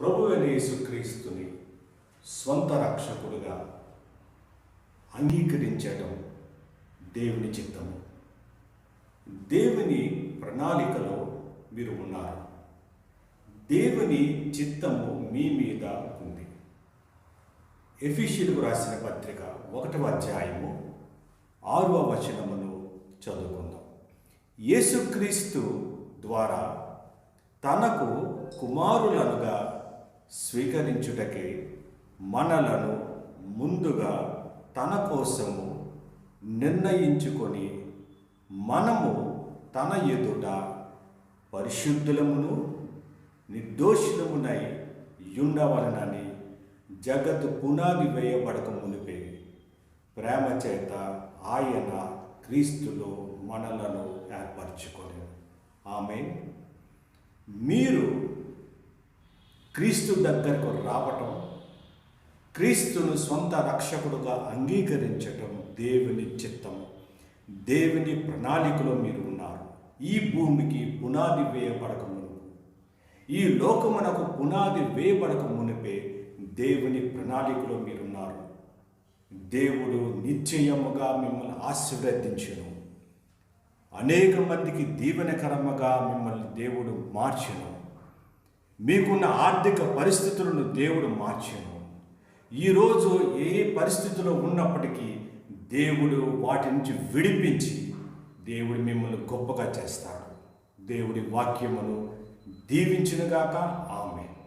ప్రభు యేసుక్రీస్తుని స్వంత రక్షకుడుగా అంగీకరించడం దేవుని చిత్తము. దేవుని ప్రణాళికలో మీరు ఉన్నారు. దేవుని చిత్తము మీ మీద ఉంది. ఎఫిషియల్కు రాసిన పత్రిక ఒకటవ అధ్యాయము ఆరవ వచనమును చదువుకుందాం. యేసుక్రీస్తు ద్వారా తనకు కుమారులనుగా స్వీకరించుటకే మనలను ముందుగా తన కోసము నిర్ణయించుకొని మనము తన ఎదుట పరిశుద్ధులమును నిర్దోషులమునై ఉండవలనని జగత్తు పునాది వేయబడక మునిపే ప్రేమ చేత ఆయన క్రీస్తులో మనలను ఏర్పరచుకొని ఆమె మీరు క్రీస్తు దగ్గరకు రావటం క్రీస్తును సొంత రక్షకుడుగా అంగీకరించటం దేవుని చిత్తం. దేవుని ప్రణాళికలో మీరు ఉన్నారు. ఈ భూమికి పునాది వేయబడక మునుపు. ఈ లోకమునకు పునాది వేయబడక మునిపే దేవుని ప్రణాళికలో మీరున్నారు దేవుడు నిశ్చయముగా మిమ్మల్ని ఆశీర్వదించను. అనేక మందికి దీవెనకరముగా మిమ్మల్ని దేవుడు మార్చను. మీకున్న ఆర్థిక పరిస్థితులను దేవుడు మార్చాను. ఈరోజు ఏ పరిస్థితిలో ఉన్నప్పటికీ దేవుడు వాటి నుంచి విడిపించి దేవుడు మిమ్మల్ని గొప్పగా చేస్తాడు. దేవుడి వాక్యమును దీవించినగాక. ఆమె